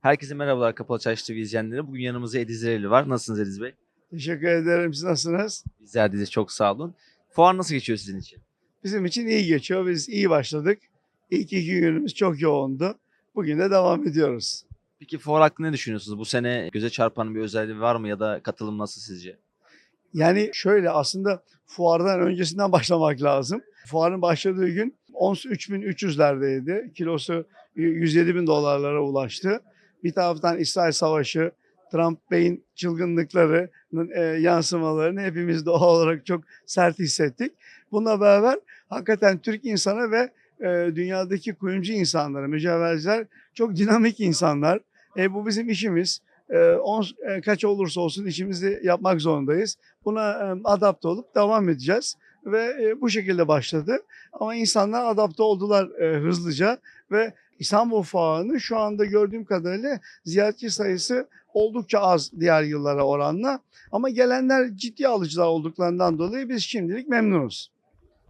Herkese merhabalar Kapalı Çarşı TV izleyenleri. Bugün yanımızda Ediz Zereli var. Nasılsınız Ediz Bey? Teşekkür ederim. Siz nasılsınız? Bizler de çok sağ olun. Fuar nasıl geçiyor sizin için? Bizim için iyi geçiyor. Biz iyi başladık. İlk iki günümüz çok yoğundu. Bugün de devam ediyoruz. Peki fuar hakkında ne düşünüyorsunuz? Bu sene göze çarpan bir özelliği var mı ya da katılım nasıl sizce? Yani şöyle aslında fuardan öncesinden başlamak lazım. Fuarın başladığı gün ons 3300'lerdeydi. Kilosu 107 bin dolarlara ulaştı. Bir taraftan İsrail Savaşı, Trump Bey'in çılgınlıklarının e, yansımalarını hepimiz doğal olarak çok sert hissettik. Bununla beraber hakikaten Türk insanı ve e, dünyadaki kuyumcu insanları, mücevherciler çok dinamik insanlar. E, bu bizim işimiz. E, on, e, kaç olursa olsun işimizi yapmak zorundayız. Buna e, adapte olup devam edeceğiz ve e, bu şekilde başladı. Ama insanlar adapte oldular e, hızlıca ve İstanbul Fuarı'nın şu anda gördüğüm kadarıyla ziyaretçi sayısı oldukça az diğer yıllara oranla. Ama gelenler ciddi alıcılar olduklarından dolayı biz şimdilik memnunuz.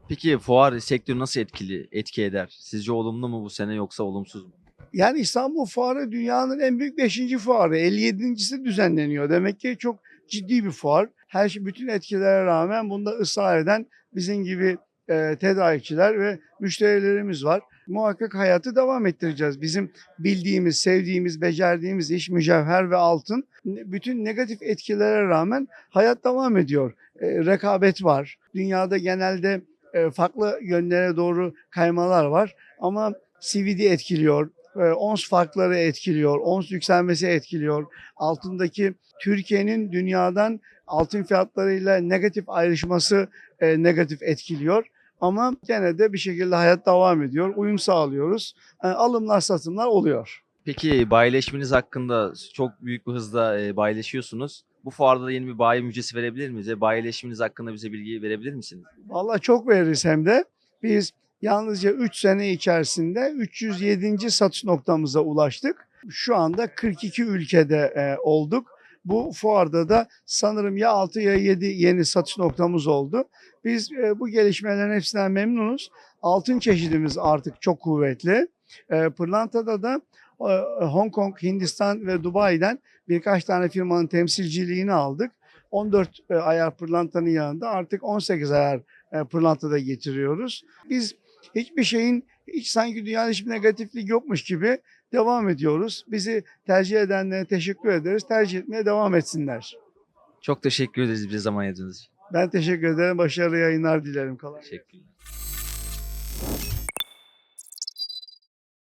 Peki fuar sektörü nasıl etkili, etki eder? Sizce olumlu mu bu sene yoksa olumsuz mu? Yani İstanbul Fuarı dünyanın en büyük 5. fuarı. 57.si düzenleniyor. Demek ki çok ciddi bir fuar. Her şey bütün etkilere rağmen bunda ısrar eden bizim gibi e, tedarikçiler ve müşterilerimiz var. Muhakkak hayatı devam ettireceğiz. Bizim bildiğimiz, sevdiğimiz, becerdiğimiz iş mücevher ve altın. Bütün negatif etkilere rağmen hayat devam ediyor. E, rekabet var. Dünyada genelde e, farklı yönlere doğru kaymalar var. Ama CVD etkiliyor, e, ons farkları etkiliyor, ons yükselmesi etkiliyor. Altındaki Türkiye'nin dünyadan altın fiyatlarıyla negatif ayrışması e, negatif etkiliyor. Ama gene de bir şekilde hayat devam ediyor. Uyum sağlıyoruz. E, alımlar satımlar oluyor. Peki bayileşmeniz hakkında çok büyük bir hızla e, bayileşiyorsunuz. Bu fuarda da yeni bir bayi müjdesi verebilir miyiz? Bayileşmeniz hakkında bize bilgi verebilir misiniz? Vallahi çok veririz hem de. Biz yalnızca 3 sene içerisinde 307. satış noktamıza ulaştık. Şu anda 42 ülkede e, olduk. Bu fuarda da sanırım ya 6 ya 7 yeni satış noktamız oldu. Biz e, bu gelişmelerin hepsinden memnunuz. Altın çeşidimiz artık çok kuvvetli. E, pırlantada da e, Hong Kong, Hindistan ve Dubai'den birkaç tane firmanın temsilciliğini aldık. 14 e, ayar pırlantanın yanında artık 18 ayar e, pırlanta da getiriyoruz. Biz hiçbir şeyin hiç sanki dünyada hiçbir negatiflik yokmuş gibi devam ediyoruz. Bizi tercih edenlere teşekkür ederiz. Tercih etmeye devam etsinler. Çok teşekkür ederiz bize zaman ayırdığınız için. Ben teşekkür ederim. Başarılı yayınlar dilerim. Kolay gelsin. Teşekkürler.